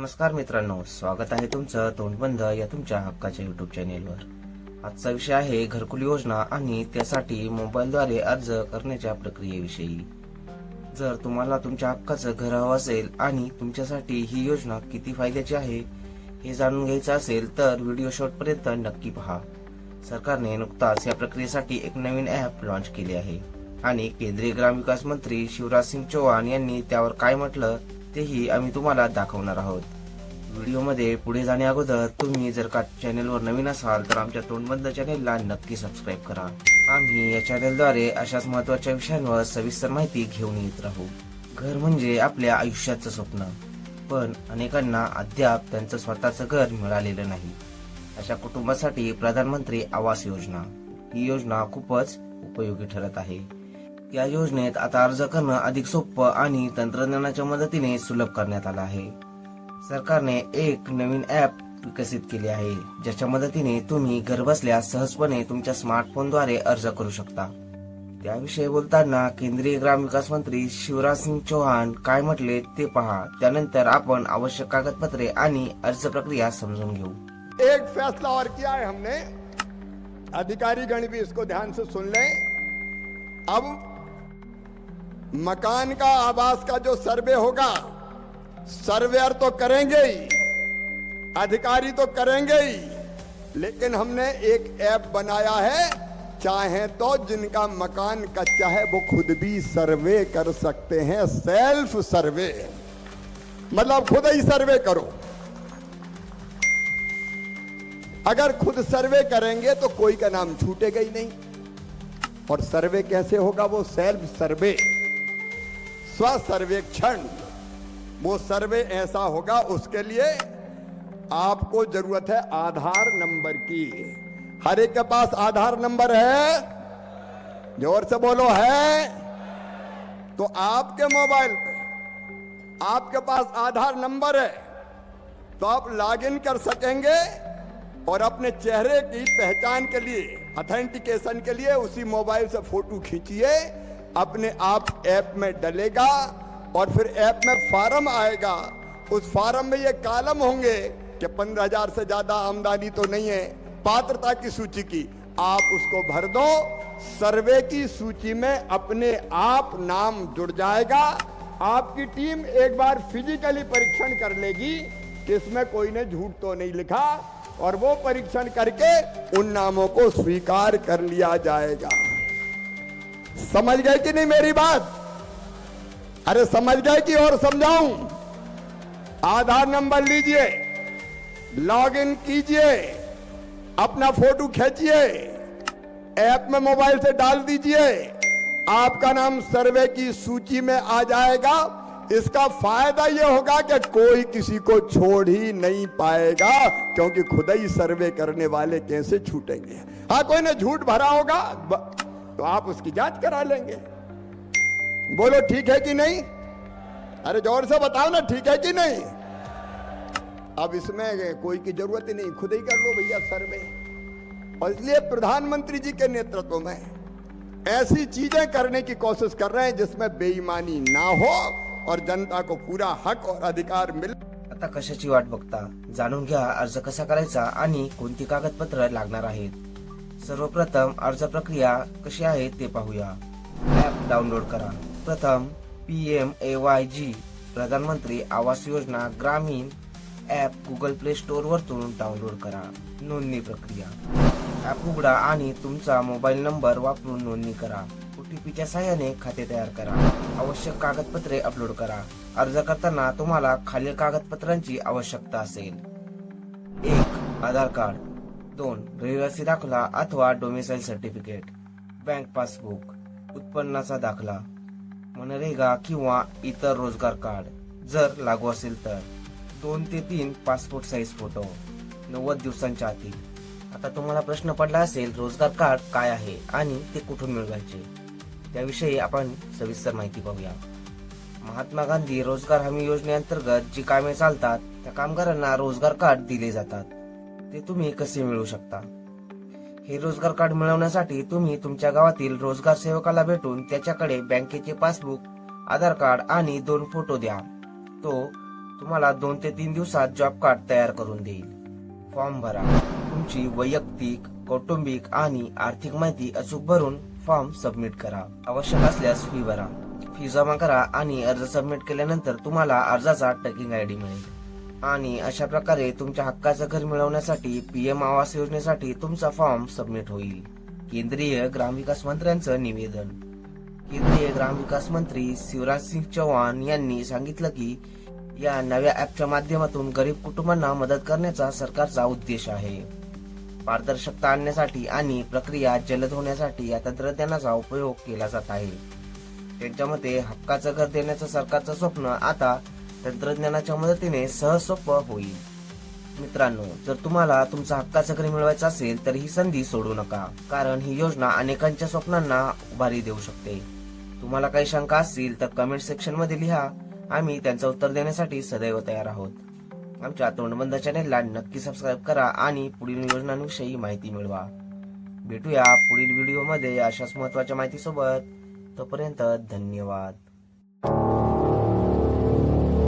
नमस्कार मित्रांनो स्वागत आहे तुमचं तोंडबंद या तुमच्या हक्काच्या युट्यूब चॅनेलवर आजचा विषय आहे घरकुल योजना आणि त्यासाठी मोबाईलद्वारे अर्ज करण्याच्या प्रक्रियेविषयी. जर तुम्हाला तुमच्या हक्काचं घर हवं असेल आणि तुमच्यासाठी ही योजना किती फायद्याची आहे हे जाणून घ्यायचं असेल तर व्हिडिओ शेवटपर्यंत नक्की पहा. सरकारने नुकताच या प्रक्रियेसाठी एक नवीन ॲप लॉन्च केले आहे. आणि केंद्रीय ग्रामविकास मंत्री शिवराज सिंग चौहान यांनी त्यावर काय म्हटलं तेही आम्ही तुम्हाला दाखवणार आहोत. व्हिडिओमध्ये पुढे जाण्याअगोदर तुम्ही जर का चॅनेलवर नवीन असाल तर आमच्या तोंडबंद चॅनेलला नक्की सबस्क्राईब करा. आम्ही या चॅनेलद्वारे अशाच महत्त्वाच्या विषयांवर सविस्तर माहिती घेऊन येत राहू. घर म्हणजे आपल्या आयुष्याचं स्वप्न. पण अनेकांना अद्याप त्यांचं स्वतःचं घर मिळालेलं नाही. अशा कुटुंबासाठी प्रधानमंत्री आवास योजना. ही योजना खूपच उपयोगी ठरत आहे. या योजनेत आता अर्ज करणं अधिक सोपं आणि तंत्रज्ञानाच्या मदतीने सुलभ करण्यात आलं आहे. सरकारने एक नवीन ऍप विकसित केले आहे ज्याच्या मदतीने तुम्ही घरबसल्या सहजपणे तुमच्या स्मार्टफोनद्वारे अर्ज करू शकता. त्याविषयी बोलताना केंद्रीय ग्रामविकास मंत्री शिवराज सिंग चौहान काय म्हटले ते पहा. त्यानंतर आपण आवश्यक कागदपत्रे आणि अर्ज प्रक्रिया समजून घेऊ. एक फैसला और किया है हमने. अधिकारी गण भी इसको ध्यान से सुन लें. अब मकान का आवास का जो सर्वे होगा सर्वेयर तो करेंगे ही, अधिकारी तो करेंगे ही, लेकिन हमने एक ऐप बनाया है, चाहे तो जिनका मकान कच्चा है वो खुद भी सर्वे कर सकते हैं, सेल्फ सर्वे। मतलब खुद ही सर्वे करो। अगर खुद सर्वे करेंगे तो कोई का नाम छूटेगा ही नहीं। और सर्वे कैसे होगा? वो सेल्फ सर्वे। स्व सर्वेक्षण वो सर्वे ऐसा होगा, उसके लिए आपको ज़रूरत है आधार नंबर की। हर एक के पास आधार नंबर है? ज़ोर से बोलो, है? तो आपके मोबाइल पे, आपके पास आधार नंबर है तो आप लॉगिन कर सकेंगे और अपने चेहरे की पहचान के लिए ऑथेंटिकेशन के लिए उसी मोबाइल से फ़ोटो खींचिए। अपने आप ऐप में डलेगा और फिर ऐप में फार्म आएगा। उस फार्म में ये कालम होंगे कि पंद्रह हज़ार से ज़्यादा आमदनी तो नहीं है। पात्रता की सूची की। आप उसको भर दो। सर्वे की सूची में अपने आप नाम जुड़ जाएगा। आपकी टीम एक बार फिजिकली परीक्षण कर लेगी। कि इसमें कोई ने झूठ तो नहीं लिखा। और वो परीक्षण करके उन नामों को स्वीकार कर लिया जाएगा। समझ गए कि नहीं मेरी बात? अरे समझ गए कि और समझाऊं? आधार नंबर लीजिए लॉगिन कीजिए, अपना फ़ोटो खींचिए, ऐप में मोबाइल से डाल दीजिए। आपका नाम सर्वे की सूची में आ जाएगा। इसका फ़ायदा यह होगा कि कोई किसी को छोड़ ही नहीं पाएगा, क्योंकि खुद ही सर्वे करने वाले कैसे छूटेंगे? हाँ कोई ने, झूठ भरा होगा। तो आप उसकी जांच करा लेंगे। बोलो ठीक है कि नहीं? अरे जोर से बताओ ना ठीक है कि नहीं? अब इसमें कोई की जरूरत ही नहीं खुद ही कर लो भैया सर्वे और इसलिए प्रधानमंत्री जी के नेतृत्व में ऐसी चीजें करने की कोशिश कर रहे हैं जिसमें बेईमानी ना हो और जनता को पूरा हक और अधिकार मिले आता कशाची वाट बघता? जाणून घ्या अर्ज कसा करायचा आणि कोणती कागदपत्र लागणार आहेत? सर्वप्रथम अर्ज प्रक्रिया कशी आहे ते पाहूया. ऍप डाउनलोड करा. प्रथम P M A Y G प्रधानमंत्री आवास योजना ग्रामीण ऍप गुगल प्ले स्टोअर वरतून डाउनलोड करा. नोंदणी प्रक्रिया. ऍप उघडा आणि तुमचा मोबाईल नंबर वापरून नोंदणी करा. ओटीपीच्या सहाय्याने खाते तयार करा. आवश्यक कागदपत्रे अपलोड करा. अर्ज करताना तुम्हाला खालील कागदपत्रांची आवश्यकता असेल. एक आधार कार्ड. दोन रहिवासी दाखला अथवा डोमिसाईल सर्टिफिकेट बँक पासबुक उत्पन्नाचा दाखला मनरेगा किंवा इतर रोजगार कार्ड जर लागू असेल तर. दोन ते तीन पासपोर्ट साईज फोटो नव्वद दिवसांच्या आतील. आता तुम्हाला प्रश्न पडला असेल रोजगार कार्ड काय आहे आणि ते कुठून मिळवायचे? त्याविषयी आपण सविस्तर माहिती पाहूया. महात्मा गांधी रोजगार हमी योजनेअंतर्गत जी कामे चालतात त्या कामगारांना रोजगार कार्ड दिले जातात. ते तुम्ही कसे मिळवू शकता? हे रोजगार कार्ड मिळवण्यासाठी तुम्ही तुमच्या गावातील रोजगार सेवकाला भेटून त्याच्याकडे बँकेचे पासबुक आधार कार्ड आणि दोन फोटो द्या. तो तुम्हाला दोन ते तीन दिवसात जॉब कार्ड तयार करून देईल. फॉर्म भरा. तुमची वैयक्तिक कौटुंबिक आणि आर्थिक माहिती अचूक भरून फॉर्म सबमिट करा. आवश्यक असल्यास फी भरा. फी जमा करा आणि अर्ज सबमिट केल्यानंतर तुम्हाला अर्जाचा ट्रॅकिंग आय डी मिळेल. आणि अशा प्रकारे तुमच्या हक्काचं घर मिळवण्यासाठी पीएम आवास योजनेसाठी तुमचा फॉर्म सबमिट होईल. केंद्रीय ग्रामविकास मंत्र्यांचं निवेदन. केंद्रीय ग्रामविकास मंत्री शिवराज सिंग चौहान यांनी सांगितलं की या नव्या ऍपच्या माध्यमातून गरीब कुटुंबांना मदत करण्याचा सरकारचा उद्देश आहे. पारदर्शकता आणण्यासाठी आणि प्रक्रिया जलद होण्यासाठी या तंत्रज्ञानाचा उपयोग केला जात आहे. त्यांच्या मते हक्काचं घर देण्याचं सरकारचं स्वप्न आता तंत्रज्ञानाच्या मदतीने सहज सोपं होईल. मित्रांनो जर तुम्हाला तुमचा हक्काचं घर मिळवायचा असेल तर ही संधी सोडू नका. कारण ही योजना अनेकांच्या स्वप्नांना उभारी देऊ शकते. तुम्हाला काही शंका असतील तर कमेंट सेक्शनमध्ये लिहा. आम्ही त्यांचं उत्तर देण्यासाठी सदैव तयार आहोत. आमच्या तोंडबंद चॅनेलला नक्की सबस्क्राईब करा आणि पुढील योजनांविषयी माहिती मिळवा. भेटूया पुढील व्हिडिओमध्ये अशाच महत्त्वाच्या माहितीसोबत. तोपर्यंत धन्यवाद.